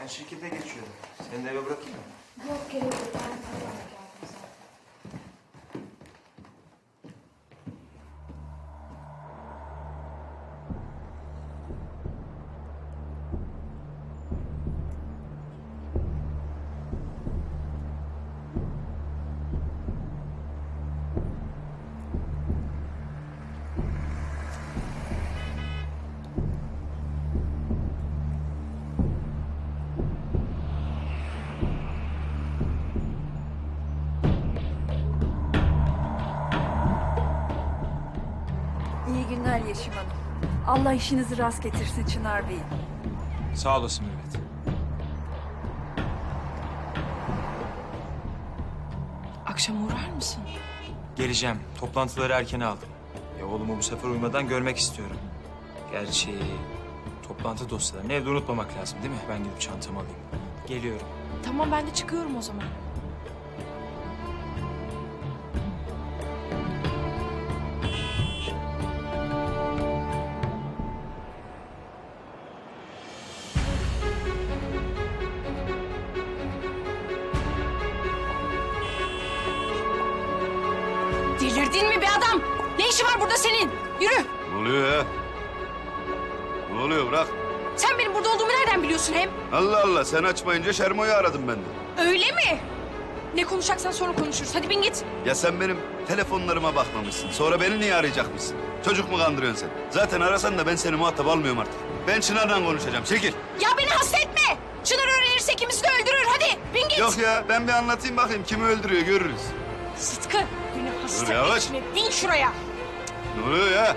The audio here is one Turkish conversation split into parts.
Ben şirkete geçiyorum. Seni de eve bırakayım mı? Yok gerek yok. Ben tamam Yeşim Hanım. Allah işinizi rast getirsin Çınar Bey. Sağ olasın Mehmet. Akşam uğrar mısın? Geleceğim. Toplantıları erken aldım. Ya oğlumu bu sefer uyumadan görmek istiyorum. Gerçi toplantı dosyalarını evde unutmamak lazım değil mi? Ben gidip çantamı alayım. Geliyorum. Tamam ben de çıkıyorum o zaman. Delirdin mi be adam? Ne işi var burada senin? Yürü. Ne oluyor ya? Ne oluyor bırak. Sen benim burada olduğumu nereden biliyorsun hem? Allah Allah sen açmayınca Şermo'yu aradım ben de. Öyle mi? Ne konuşacaksan sonra konuşuruz. Hadi bin git. Ya sen benim telefonlarıma bakmamışsın. Sonra beni niye arayacakmışsın? Çocuk mu kandırıyorsun sen? Zaten arasan da ben seni muhatap almıyorum artık. Ben Çınar'la konuşacağım. Çekil. Ya beni hasta etme. Çınar öğrenirse ikimizi de öldürür. Hadi bin git. Yok ya ben bir anlatayım bakayım kimi öldürüyor görürüz. Sıtkı beni hasta yavaş. Bin şuraya. Ne oluyor ya?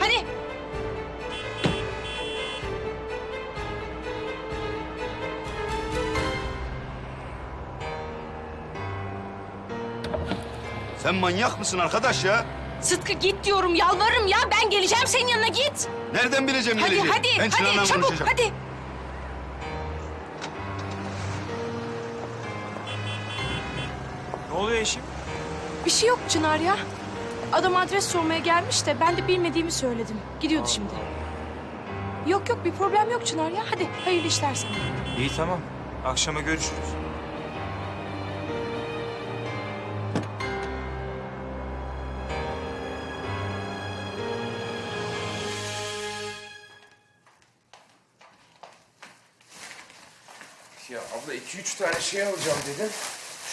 Hadi. Sen manyak mısın arkadaş ya? Sıtkı git diyorum yalvarırım ya. Ben geleceğim senin yanına git. Nereden bileceğim Hadi geleceği? hadi Ben hadi çabuk konuşacağım. hadi. Bir şey yok Çınar ya. Adam adres sormaya gelmiş de ben de bilmediğimi söyledim. Gidiyordu şimdi. Yok yok bir problem yok Çınar ya. Hadi hayırlı işler sana. İyi tamam. Akşama görüşürüz. Ya abla iki üç tane şey alacağım dedin.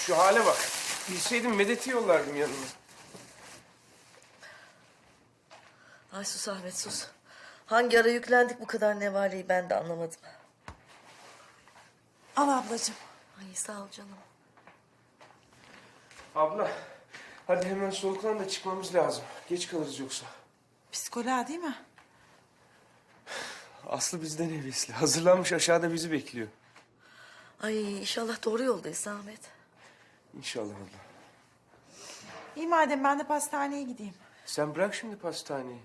Şu hale bak. Bilseydim Medet'i yollardım yanına. Ay sus Ahmet sus. Hangi ara yüklendik bu kadar nevaleyi ben de anlamadım. Al ablacığım. Ay sağ ol canım. Abla hadi hemen soluklan da çıkmamız lazım. Geç kalırız yoksa. Psikoloğa değil mi? Aslı bizden hevesli. Hazırlanmış aşağıda bizi bekliyor. Ay inşallah doğru yoldayız Ahmet. İnşallah abla. İyi madem ben de pastaneye gideyim. Sen bırak şimdi pastaneyi.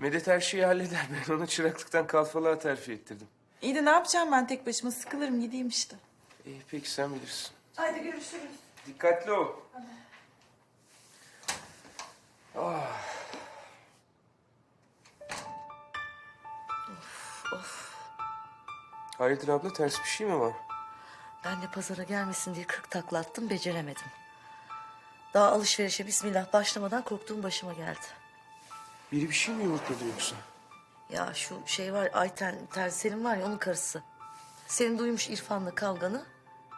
Medet her şeyi halleder. Ben onu çıraklıktan kalfalığa terfi ettirdim. İyi de ne yapacağım ben tek başıma sıkılırım gideyim işte. İyi peki sen bilirsin. Haydi görüşürüz. Dikkatli ol. Ah. Hayırdır abla ters bir şey mi var? Ben de pazara gelmesin diye kırk takla attım beceremedim. Daha alışverişe bismillah başlamadan korktuğum başıma geldi. Biri bir şey mi yumurtladı yoksa? Ya şu şey var Ayten Terzi Selim var ya onun karısı. Senin duymuş İrfan'la kavganı.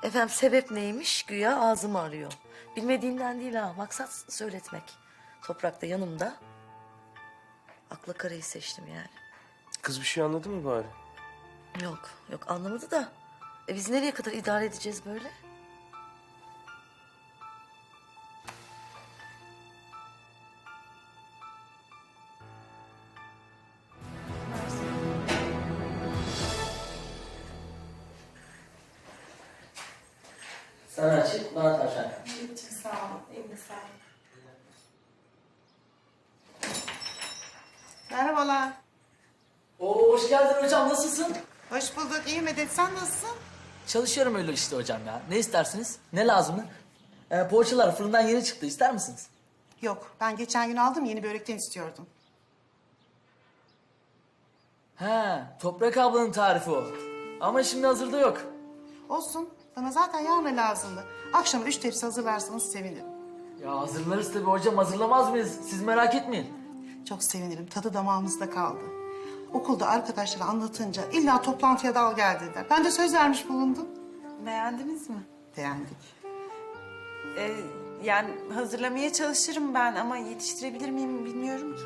Efendim sebep neymiş güya ağzımı arıyor. Bilmediğimden değil ha maksat söyletmek. Toprakta yanımda. Akla karayı seçtim yani. Kız bir şey anladı mı bari? Yok yok anlamadı da. E biz nereye kadar idare edeceğiz böyle? Medet. Sen nasılsın? Çalışıyorum öyle işte hocam ya. Ne istersiniz? Ne lazım? Ee, poğaçalar fırından yeni çıktı, ister misiniz? Yok. Ben geçen gün aldım. Yeni börekten istiyordum. He, Toprak ablanın tarifi o. Ama şimdi hazırda yok. Olsun. Bana zaten yarın lazımdı. Akşama üç tepsi hazırlarsanız sevinirim. Ya hazırlarız tabii hocam hazırlamaz mıyız? Siz merak etmeyin. Çok sevinirim. Tadı damağımızda kaldı. Okulda arkadaşlara anlatınca illa toplantıya dal gel dediler. Ben de söz vermiş bulundum. Beğendiniz mi? Beğendik. Ee, yani hazırlamaya çalışırım ben ama yetiştirebilir miyim bilmiyorum ki.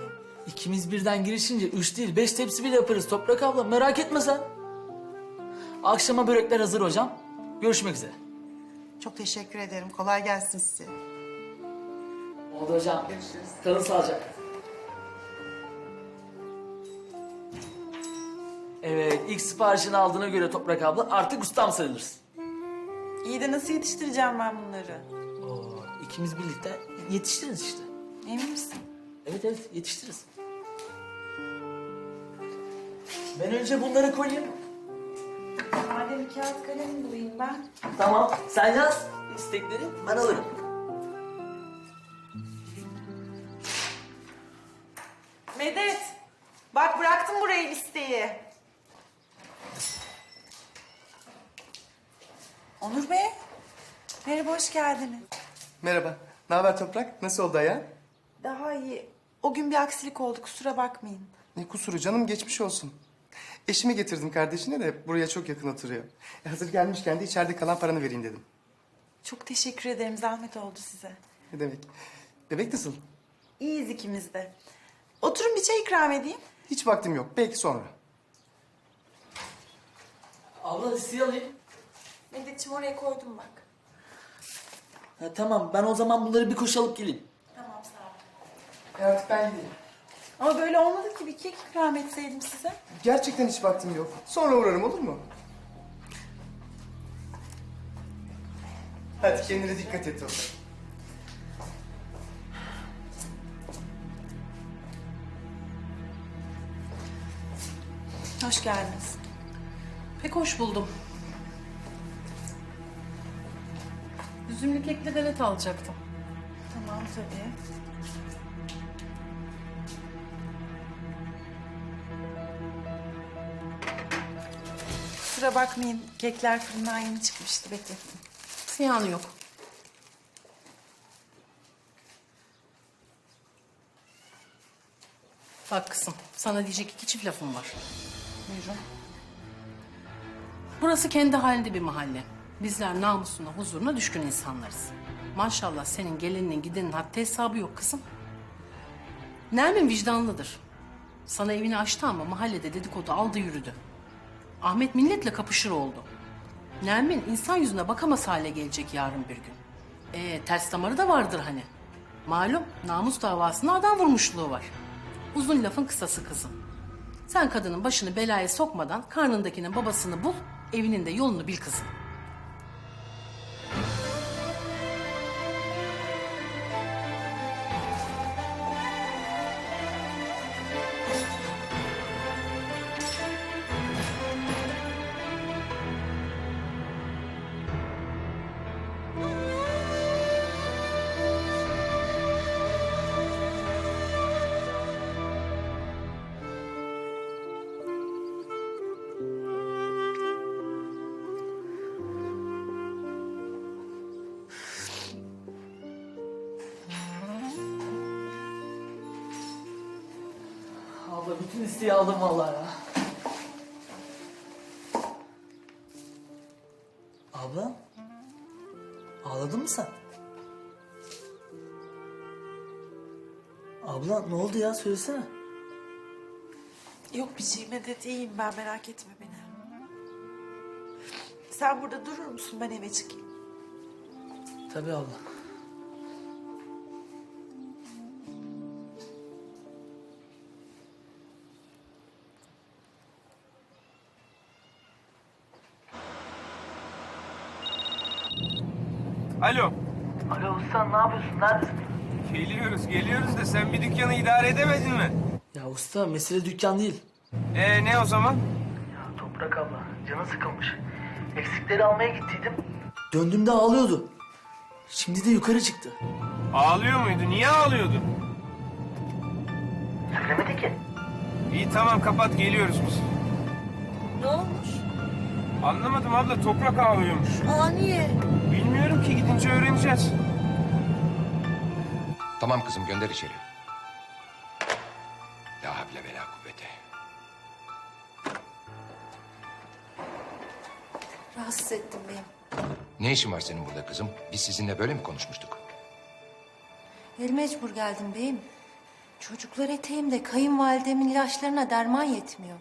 İkimiz birden girişince üç değil beş tepsi bile yaparız Toprak abla merak etme sen. Akşama börekler hazır hocam. Görüşmek üzere. Çok teşekkür ederim. Kolay gelsin size. Oldu hocam. Görüşürüz. Kalın sağlıcakla. Evet, ilk siparişini aldığına göre Toprak abla artık ustam sayılırsın. İyi de nasıl yetiştireceğim ben bunları? Oo, ikimiz birlikte yetiştiririz işte. Emin misin? Evet evet yetiştiririz. Ben önce bunları koyayım. Madem kağıt kalem bulayım ben. Tamam, sen yaz istekleri ben alırım. Medet! Bak bıraktım buraya listeyi. Onur Bey. Merhaba, hoş geldiniz. Merhaba. Ne haber Toprak? Nasıl oldu ayağın? Daha iyi. O gün bir aksilik oldu, kusura bakmayın. Ne kusuru canım geçmiş olsun. Eşimi getirdim kardeşine de buraya çok yakın oturuyor. E, hazır gelmişken de içeride kalan paranı vereyim dedim. Çok teşekkür ederim, zahmet oldu size. Ne demek? Bebek nasıl? İyiyiz ikimiz de. Oturun bir çay ikram edeyim. Hiç vaktim yok. Belki sonra. Abla listeyi alayım. Medet'ciğim oraya koydum bak. Ha, tamam, ben o zaman bunları bir koşu alıp geleyim. Tamam, sağ ol. E artık ben gideyim. Ama böyle olmadı ki bir kek ikram etseydim size. Gerçekten hiç vaktim yok. Sonra uğrarım olur mu? Hadi kendine dikkat et Toprak. Hoş geldiniz. Pek hoş buldum. Üzümlü kekli galeta alacaktım. Tamam tabii. Kusura bakmayın, kekler fırından yeni çıkmıştı, beklettim. Ziyanı yok. Bak kızım, sana diyecek iki çift lafım var. Buyurun. Burası kendi halinde bir mahalle. Bizler namusuna, huzuruna düşkün insanlarız. Maşallah senin gelinin gidenin haddi hesabı yok kızım. Nermin vicdanlıdır. Sana evini açtı ama mahallede dedikodu aldı yürüdü. Ahmet milletle kapışır oldu. Nermin insan yüzüne bakamaz hale gelecek yarın bir gün. Ee, ters damarı da vardır hani. Malum namus davasında adam vurmuşluğu var. Uzun lafın kısası kızım. Sen kadının başını belaya sokmadan karnındakinin babasını bul, evinin de yolunu bil kızım. Abla bütün listeyi aldım vallahi ya. Abla? Ağladın mı sen? Abla ne oldu ya söylesene. Yok bir şey Medet, iyiyim ben, merak etme beni. Sen burada durur musun, ben eve çıkayım. Tabii abla. Alo. Alo usta ne yapıyorsun? Neredesin? Geliyoruz, geliyoruz da sen bir dükkanı idare edemedin mi? Ya usta mesele dükkan değil. Ee ne o zaman? Ya Toprak abla canı sıkılmış. Eksikleri almaya gittiydim. Döndüğümde ağlıyordu. Şimdi de yukarı çıktı. Ağlıyor muydu? Niye ağlıyordu? Söylemedi ki. İyi tamam kapat geliyoruz biz. Ne olmuş? Anlamadım abla toprak ağlıyormuş. Aa niye? Bilmiyorum ki gidince öğreneceğiz. Tamam kızım gönder içeri. La havle ve la kuvvete. Rahatsız ettim beyim. Ne işin var senin burada kızım? Biz sizinle böyle mi konuşmuştuk? El mecbur geldim beyim. Çocuklar eteğimde kayınvalidemin ilaçlarına derman yetmiyor.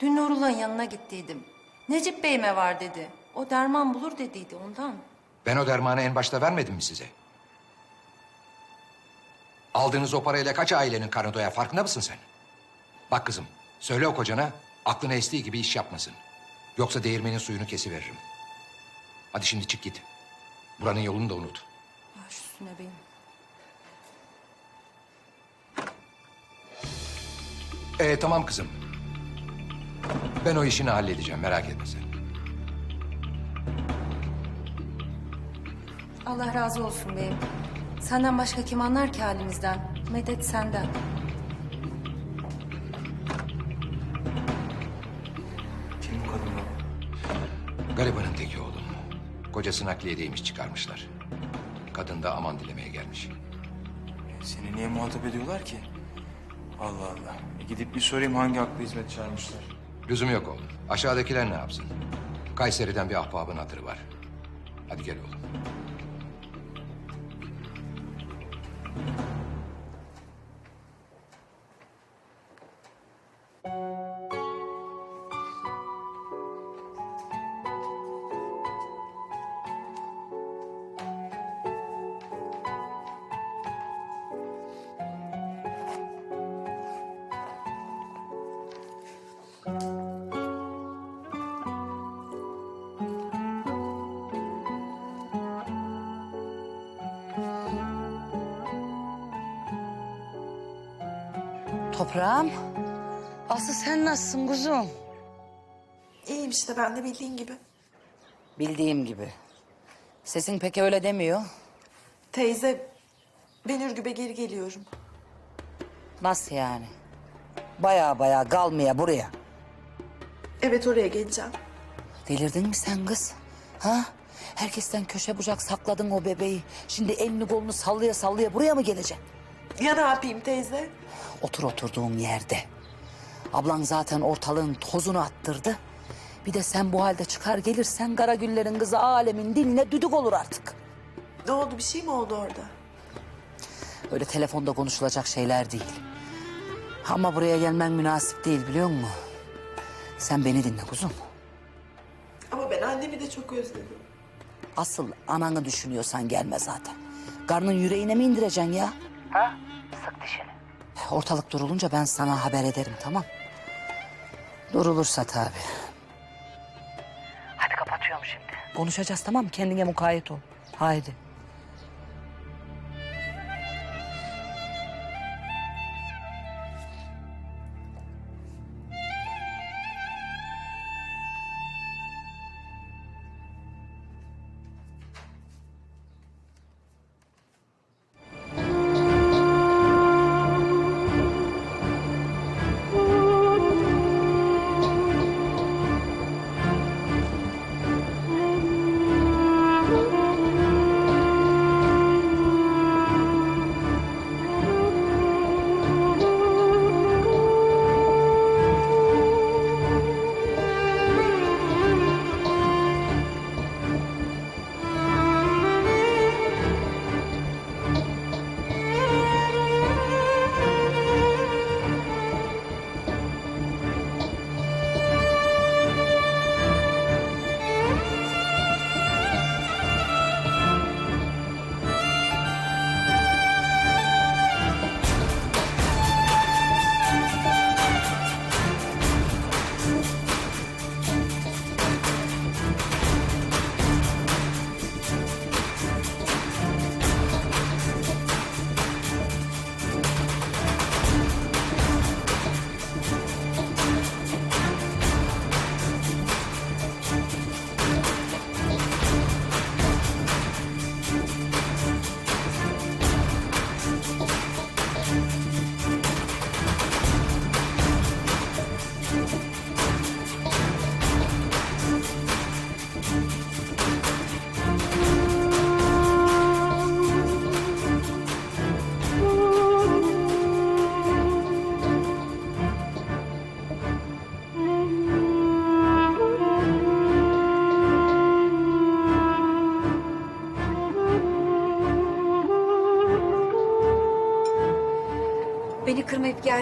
Dün Nurullah'ın yanına gittiydim. Necip Bey'ime var dedi. O derman bulur dediydi ondan. Ben o dermanı en başta vermedim mi size? Aldığınız o parayla kaç ailenin karnı doyar farkında mısın sen? Bak kızım, söyle o kocana aklına estiği gibi iş yapmasın. Yoksa değirmenin suyunu kesiveririm. Hadi şimdi çık git. Buranın yolunu da unut. Baş üstüne beyim. Ee, tamam kızım. Ben o işini halledeceğim merak etme sen. Allah razı olsun beyim. Senden başka kim anlar ki halimizden? Medet senden. Kim bu kadın baba? Garibanın teki oğlum. Kocası nakliyedeymiş çıkarmışlar. Kadın da aman dilemeye gelmiş. Seni niye muhatap ediyorlar ki? Allah Allah. E gidip bir sorayım hangi haklı hizmet çağırmışlar. Lüzum yok oğlum. Aşağıdakiler ne yapsın? Kayseri'den bir ahbabın hatırı var. Hadi gel oğlum. Toprağım. Aslı sen nasılsın kuzum? İyiyim işte ben de bildiğin gibi. Bildiğim gibi. Sesin pek öyle demiyor. Teyze ben Ürgüp'e geri geliyorum. Nasıl yani? Baya baya kalmaya buraya. Evet oraya geleceğim. Delirdin mi sen kız? Ha? Herkesten köşe bucak sakladın o bebeği. Şimdi elini kolunu sallaya sallaya buraya mı geleceksin? Ya ne yapayım teyze? Otur oturduğun yerde. Ablan zaten ortalığın tozunu attırdı. Bir de sen bu halde çıkar gelirsen Karagüllerin kızı alemin diline düdük olur artık. Ne oldu bir şey mi oldu orada? Öyle telefonda konuşulacak şeyler değil. Ama buraya gelmen münasip değil biliyor musun? Sen beni dinle kuzum. Ama ben annemi de çok özledim. Asıl ananı düşünüyorsan gelme zaten. Karnın yüreğine mi indireceksin ya? Ha? Sık dişini. Ortalık durulunca ben sana haber ederim tamam. Durulursa tabii. Hadi kapatıyorum şimdi. Konuşacağız tamam mı? Kendine mukayyet ol. Haydi.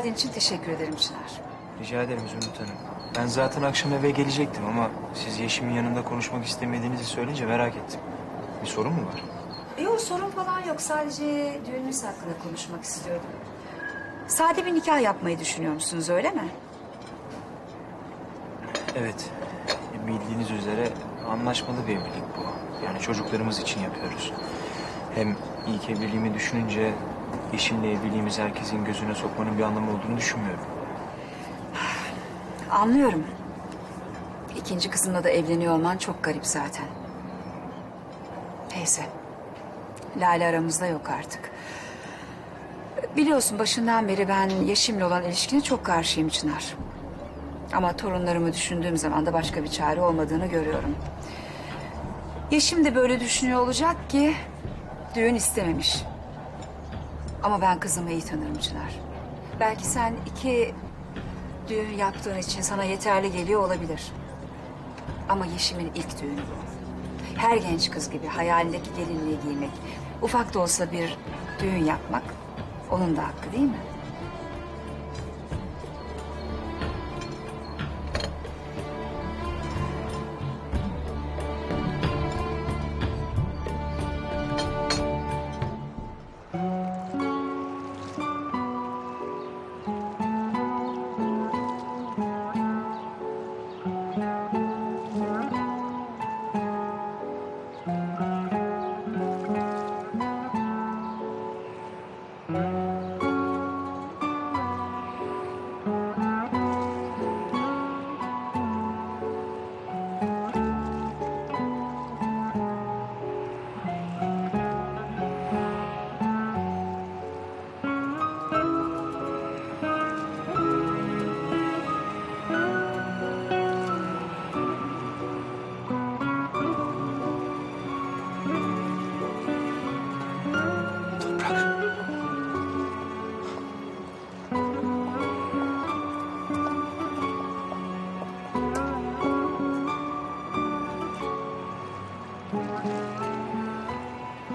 Geldiğin için teşekkür ederim Çınar. Rica ederim Zümrüt Hanım. Ben zaten akşam eve gelecektim ama siz Yeşim'in yanında konuşmak istemediğinizi söyleyince merak ettim. Bir sorun mu var? Yok sorun falan yok. Sadece düğünümüz hakkında konuşmak istiyordum. Sade bir nikah yapmayı düşünüyor musunuz öyle mi? Evet. Bildiğiniz üzere anlaşmalı bir evlilik bu. Yani çocuklarımız için yapıyoruz. Hem ilk evliliğimi düşününce Yeşim'le evliliğimizi herkesin gözüne sokmanın bir anlamı olduğunu düşünmüyorum. Anlıyorum. İkinci kızınla da evleniyor olman çok garip zaten. Neyse. Lale aramızda yok artık. Biliyorsun başından beri ben Yeşim'le olan ilişkine çok karşıyım Çınar. Ama torunlarımı düşündüğüm zaman da başka bir çare olmadığını görüyorum. Yeşim de böyle düşünüyor olacak ki düğün istememiş. Ama ben kızımı iyi tanırım Çınar. Belki sen iki düğün yaptığın için sana yeterli geliyor olabilir. Ama Yeşim'in ilk düğünü bu. Her genç kız gibi hayalindeki gelinliği giymek, ufak da olsa bir düğün yapmak onun da hakkı değil mi?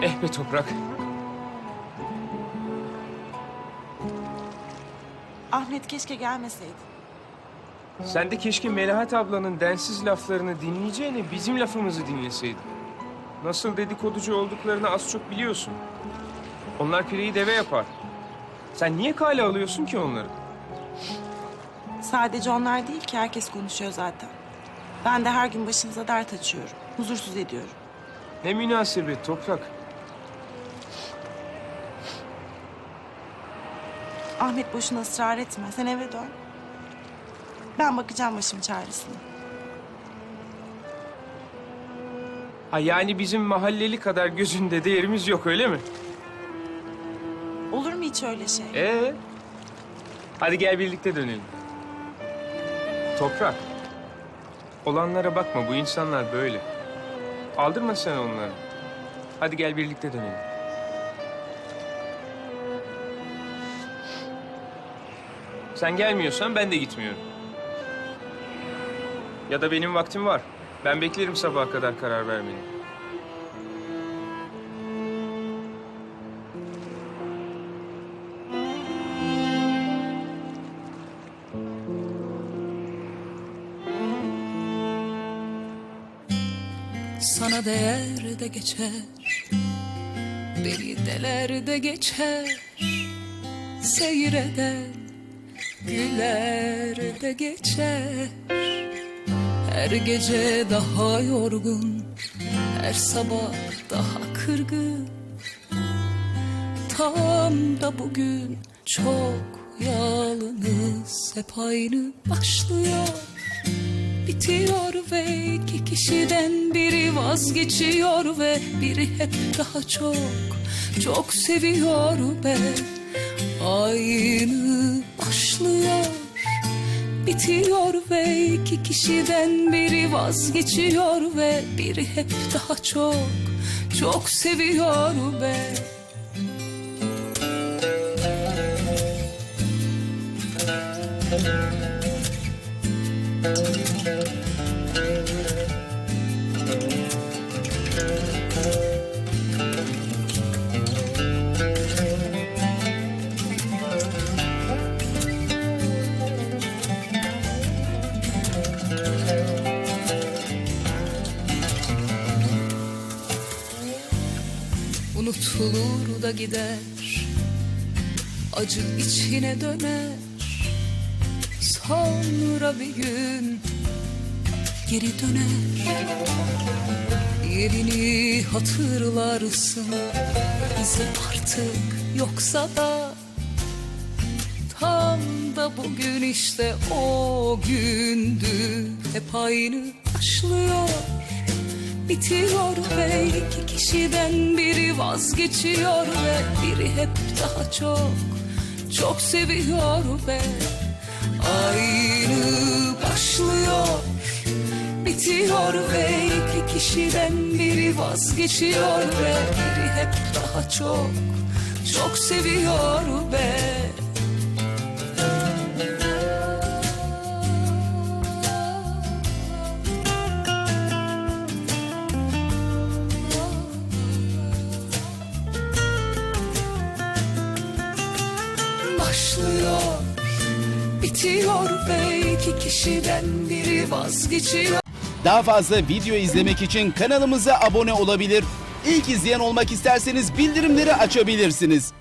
Eh be toprak. Ahmet keşke gelmeseydi. Sen de keşke Melahat ablanın densiz laflarını dinleyeceğine bizim lafımızı dinleseydin. Nasıl dedikoducu olduklarını az çok biliyorsun. Onlar pireyi deve yapar. Sen niye kale alıyorsun ki onları? Sadece onlar değil ki herkes konuşuyor zaten. Ben de her gün başınıza dert açıyorum. Huzursuz ediyorum. Ne münasebet toprak. Ahmet boşuna ısrar etme. Sen eve dön. Ben bakacağım başım çaresine. Ha yani bizim mahalleli kadar gözünde değerimiz yok öyle mi? Olur mu hiç öyle şey? Ee? Hadi gel birlikte dönelim. Toprak. Olanlara bakma bu insanlar böyle. Aldırma sen onları. Hadi gel birlikte dönelim. Sen gelmiyorsan ben de gitmiyorum. Ya da benim vaktim var. Ben beklerim sabaha kadar karar vermeni. Sana değer de geçer Beni deler de geçer Seyreder Güler de geçer. Her gece daha yorgun Her sabah daha kırgın. Tam da bugün çok yalnız Hep aynı başlıyor. Bitiyor ve iki kişiden biri vazgeçiyor ve biri hep daha çok çok seviyor be aynı başlıyor bitiyor ve iki kişiden biri vazgeçiyor ve biri hep daha çok çok seviyor be unutulur da gider. Acı içine döner. Sonra bir gün geri döner. Yerini hatırlarsın. Bizi artık yoksa da Tam da bugün işte o gündü. Hep aynı başlıyor Bitiyor ve iki kişiden biri vazgeçiyor ve biri hep daha çok çok seviyor ve aynı başlıyor. Bitiyor ve iki kişiden biri vazgeçiyor ve biri hep daha çok çok seviyor ve ve iki kişiden biri vazgeçiyor Daha fazla video izlemek için kanalımıza abone olabilir. İlk izleyen olmak isterseniz bildirimleri açabilirsiniz.